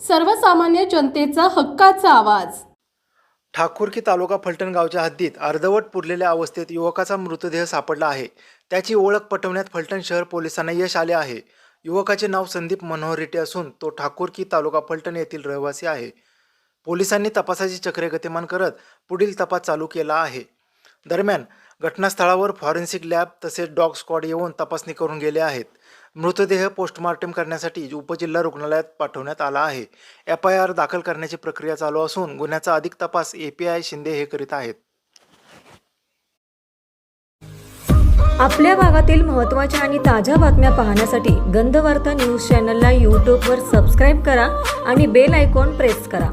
सर्वसामान्य जनतेचा हक्काचा आवाज. ठाकूरकी तालुका फलटण गावच्या हद्दीत अर्धवट पुरलेल्या अवस्थेत युवकाचा मृतदेह सापडला आहे. त्याची ओळख पटवण्यात फलटण शहर पोलिसांना यश आले आहे. युवकाचे नाव संदीप मनोहर रिटे असून तो ठाकूरकी तालुका फलटण येथील रहिवासी आहे. पोलिसांनी तपासाची चक्रे गतिमान करत पुढील तपास चालू केला आहे. दरम्यान घटनास्थळावर फॉरेन्सिक लॅब तसेच डॉग स्क्वॉड येऊन तपासणी करून गेले आहेत. मृतदेह पोस्टमॉर्टम करण्यासाठी उपजिल्हा रुग्णालयात पाठवण्यात आला आहे. एफ आय आर दाखल करण्याची प्रक्रिया चालू असून गुन्ह्याचा अधिक तपास ए पी आय शिंदे हे करीत आहेत. आपल्या भागातील महत्त्वाच्या आणि ताज्या बातम्या पाहण्यासाठी गंधवार्ता न्यूज चॅनलला यूट्यूबवर सबस्क्राईब करा आणि बेल आयकॉन प्रेस करा.